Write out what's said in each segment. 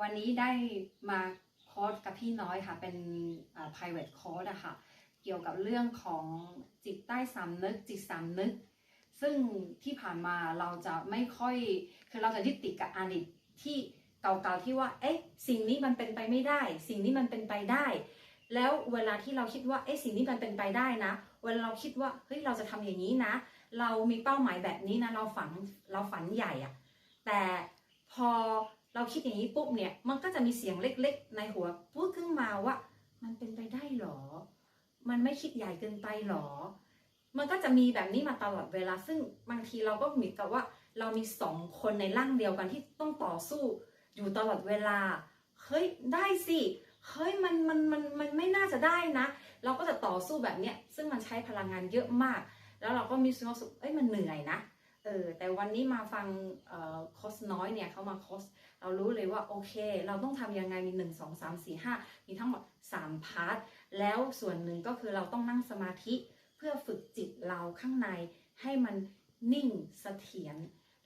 วันนี้ได้มาคอร์สกับพี่น้อยค่ะ เป็น private course อะค่ะ เกี่ยวกับเรื่องของจิตใต้สำนึก จิตสำนึก ซึ่งที่ผ่านมาเราจะไม่ค่อย คือเราจะยึดติดกับอดีตที่เก่าๆที่ว่า เอ๊ะ สิ่งนี้มันเป็นไปไม่ได้ สิ่งนี้มันเป็นไปได้ แล้วเวลาที่เราคิดว่า เอ๊ะ สิ่งนี้มันเป็นไปได้นะ เวลาเราคิดว่า เฮ้ย เราจะทำอย่างนี้นะ เรามีเป้าหมายแบบนี้นะ เราฝัน เราฝันใหญ่อะแต่พอ เราคิดอย่างนี้ปุ๊บเนี่ย มันก็จะมีเสียงเล็กๆ ในหัวพูดขึ้นมาว่า มันเป็นไปได้หรอ มันไม่คิดใหญ่เกินไปหรอ มันก็จะมีแบบนี้มาตลอดเวลา ซึ่งบางทีเราก็เหมือนกับว่า เรามีสองคนในร่างเดียวกันที่ต้องต่อสู้ อยู่ตลอดเวลา เฮ้ยได้สิ เฮ้ยมันมันมันมันไม่น่าจะได้นะ เราก็จะต่อสู้แบบเนี้ย ซึ่งมันใช้พลังงานเยอะมาก แล้วเราก็มีความรู้สึกเอ้ยมันเหนื่อยนะ เออแต่วันนี้มาฟังเอ่อสน้อยเนี่ยเขามาโคสเรารู้เลยว่าโอเค เราต้องทำยังไงมี 1 2 3 4 5 มีทั้งหมด 3 พาร์ท แล้วส่วนหนึ่งก็คือเราต้องนั่งสมาธิเพื่อฝึกจิตเราข้างในให้มันนิ่งเสถียร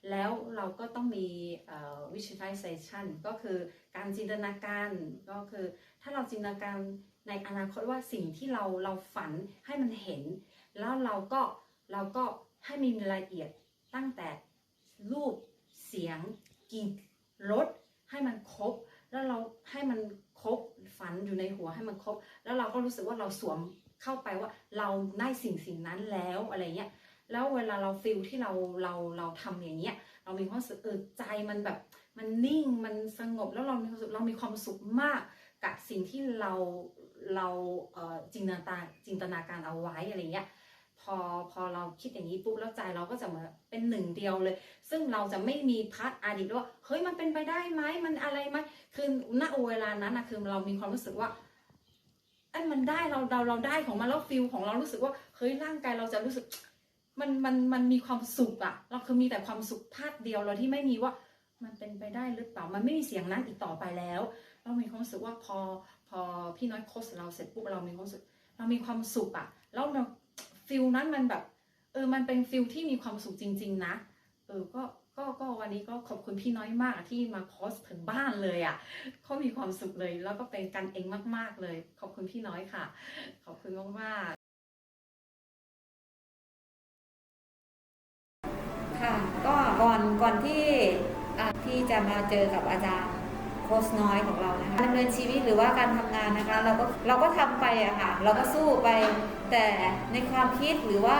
แล้วเราก็ต้องมีเอ่อ visualization ก็คือการจินตนาการก็คือถ้าเราจินตนาการในอนาคตว่าสิ่งที่เราเราฝันให้มันเห็น แล้วเราก็เราก็ให้มีรายละเอียด ตั้งแต่รูปเสียงกลิ่นรสให้มันครบ แล้วเราให้มันครบฝันอยู่ในหัวให้มันครบ แล้วเราก็รู้สึกว่าเราสวมเข้าไปว่าเราได้สิ่งสิ่งนั้นแล้วอะไรเงี้ยแล้วเวลาเราฟิลที่เราเราเราทำอย่างเงี้ยเรามีความรู้สึกเออใจมันแบบมันนิ่งมันสงบแล้วเรามีความสุขเรามีความสุขมากกับสิ่งที่เราเราเออจินตนาจินตนาการเอาไว้อะไรเงี้ย พอพอเราคิดอย่างนี้ปุ๊บแล้วใจเราก็จะเหมือนเป็นหนึ่งเดียวเลย ซึ่งเราจะไม่มีพาร์ทอดีตว่าเฮ้ยมันเป็นไปได้ไหมมันอะไรไหมคือณเวลานั้นนะคือเรามีความรู้สึกว่าไอ้มันได้เราเราเราได้ของมันแล้วฟิลของเรารู้สึกว่าเฮ้ยร่างกายเราจะรู้สึก มันมันมันมีความสุขอะเราคือมีแต่ความสุขภาคเดียวเราที่ไม่มีว่ามันเป็นไปได้หรือเปล่า มันไม่มีเสียงนั้นอีกต่อไปแล้ว เรามีความรู้สึกว่าพอพอพี่น้อยโค้ชเราเสร็จปุ๊บเรามีความรู้สึก เรามีความสุขอะแล้วเรา ฟิลนั้นมันแบบเออมันเป็นฟิลที่มีความสุขจริง ๆ นะ เออก็ก็ก็วันนี้ก็ขอบคุณพี่น้อยมากที่มาคอสถึงบ้านเลยอะเขามีความสุขเลย แล้วก็เป็นกันเองมาก ๆเลย ขอบคุณพี่น้อยค่ะ ขอบคุณมากๆค่ะก็ก่อนก่อนที่ที่จะมาเจอกับอาจารย์ โค้ชน้อยของเรานะคะดำเนินชีวิตหรือว่าการทำงานนะคะ เราก็เราก็ทำไปอะค่ะ เราก็สู้ไปแต่ในความคิดหรือว่า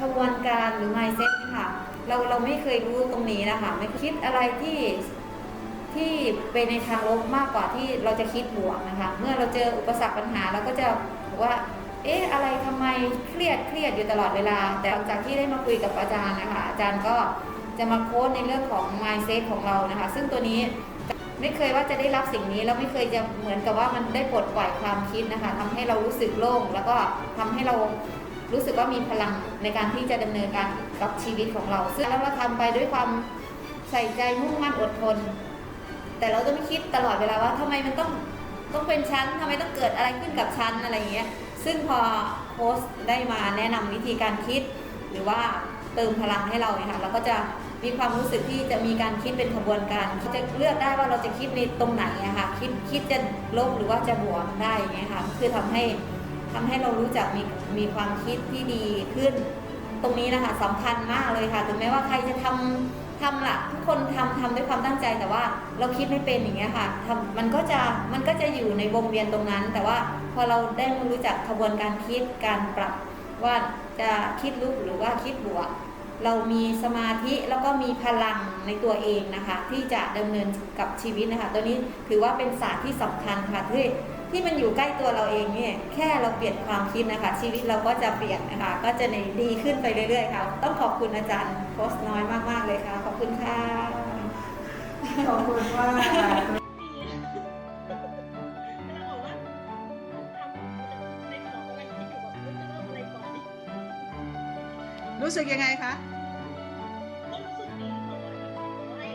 ขบวนการหรือ mindset เนะคะเราเราไม่เคยรู้ตรงนี้นะคะไม่คิดอะไรที่ที่เป็นในทางลบมากกว่าที่เราจะคิดบวกนะคะ เมื่อเราเจออุปสรรคปัญหาเราก็จะว่า เอ๊ะอะไรทำไมเครียดเครียดอยู่ตลอดเวลา แต่หลังจากที่ได้มาคุยกับอาจารย์นะคะอาจารย์ก็จะมาโค้ดในเรื่องของ mindset ของเรานะคะ ซึ่งตัวนี้ ไม่เคยว่าจะได้รับสิ่งนี้แล้วไม่เคยจะเหมือนกับว่ามันได้ปลดปล่อยความคิดนะคะทำให้เรารู้สึกโล่งแล้วก็ทำให้เรารู้สึกว่ามีพลังในการที่จะดำเนินการกับชีวิตของเรา ซึ่งแล้วเราทำไปด้วยความใส่ใจมุ่งมั่นอดทน แต่เราจะไม่คิดตลอดเวลาว่าทำไมมันต้องต้องเป็นชั้นทำไมต้องเกิดอะไรขึ้นกับชั้นอะไรอย่างเงี้ยซึ่งพอโค้ชได้มาแนะนำวิธีการคิดหรือว่า เติมพลังให้เราค่ะเราก็จะมีความรู้สึกที่จะมีการคิดเป็นขบวนการจะเลือกได้ว่าเราจะคิดในตรงไหนอะค่ะคิดคิดจะลบหรือว่าจะบวกได้อย่างเงี้ยค่ะคือทำให้ทำให้เรารู้จักมีมีความคิดที่ดีขึ้น ตรงนี้นะคะสำคัญมากเลยค่ะถึงแม้ว่าใครจะทำทำละทุกคนทำทำด้วยความตั้งใจแต่ว่าเราคิดไม่เป็นอย่างเงี้ยค่ะทำมันก็จะมันก็จะอยู่ในวงเวียนตรงนั้น แต่ว่าพอเราได้รู้จักขบวนการคิดการปรับ ว่าจะคิดลบหรือว่าคิดบวก เรามีสมาธิแล้วก็มีพลังในตัวเองนะคะ ที่จะดำเนินกับชีวิตนะคะ ตัวนี้ถือว่าเป็นศาสตร์ที่สำคัญค่ะที่ที่มันอยู่ใกล้ตัวเราเองเนี่ยแค่เราเปลี่ยนความคิดนะคะ ชีวิตเราก็จะเปลี่ยนนะคะ ก็จะดีขึ้นไปเรื่อยๆค่ะ ต้องขอบคุณอาจารย์โคสน้อยมากๆเลยค่ะ ขอบคุณค่ะ ขอบคุณมาก รู้สึกยังไงคะรู้สึกดีค่ะได้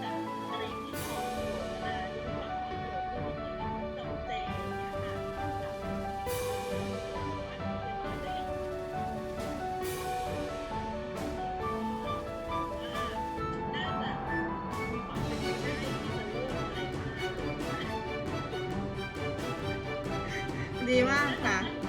แบบอะไรที่ของอยู่มาที่แบบของอยู่ตกใจนะคะน่าจะมีความเป็นไได้ที่จะลืกอะไรดีมากค่ะ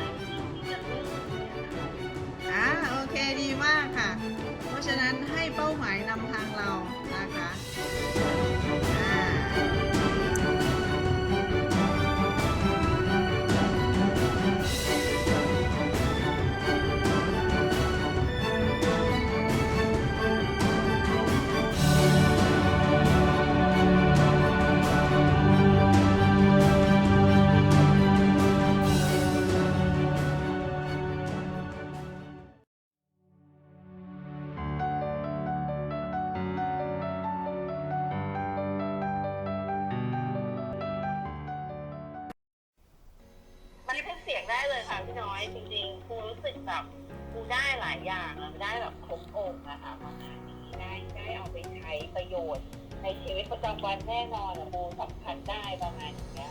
สียงได้เลยค่ะพี่น้อยจริงๆครูรู้สึกแบบครูได้หลายอย่างอะได้แบบครบองค์นะคะประมาณนี้ได้ได้เอาไปใช้ประโยชน์ ในชีวิตประจำวันแน่นอนอะครูสัมผัสได้ประมาณนี้ย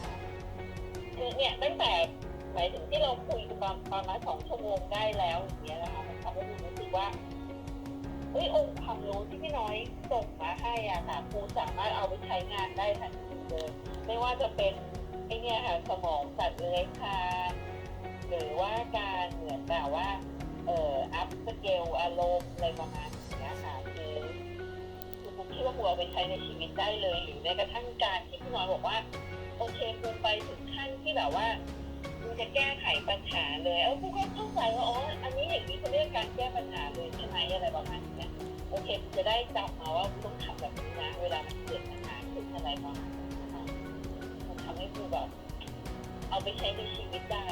คือเนี่ยตั้งแต่หมายถึงที่เราคุยประประมาณสองชั่วโมงได้แล้วอย่างเงี้ยนะคะมันทำให้ครูรู้สึกว่าเฮ้ยองค์ความรู้ที่พี่น้อยส่งมาให้อะค่ะครูสามารถเอาไปใช้งานได้ทันทีเลยไม่ว่าจะเป็นไอเนี่ยค่ะสมองสัตว์เลื้อยคลาน หรือว่าการเหมือนแบบว่าเอ่ออัพสเกลอารมณ์อะไรประมาณนี้ค่ะคือคือผมคิดว่าผมเอาไปใช้ในชีวิตได้เลย หรือแม้กระทั่งการที่พี่น้อยบอกว่าโอเคคุณไปถึงขั้นที่แบบว่าคุณจะแก้ไขปัญหาเลยเออคุณก็เข้าใจว่าอ๋ออันนี้อย่างนี้เขาเรียกการแก้ปัญหาเลยใช่ไหมอะไรประมาณนี้โอเคคุณจะได้จำมาว่าคุณต้องทำแบบนี้นะเวลามันเกิดปัญหาขึ้นอะไรประมาณนี้นะคะมันทำให้ครูแบบเอาไปใช้ในชีวิตได้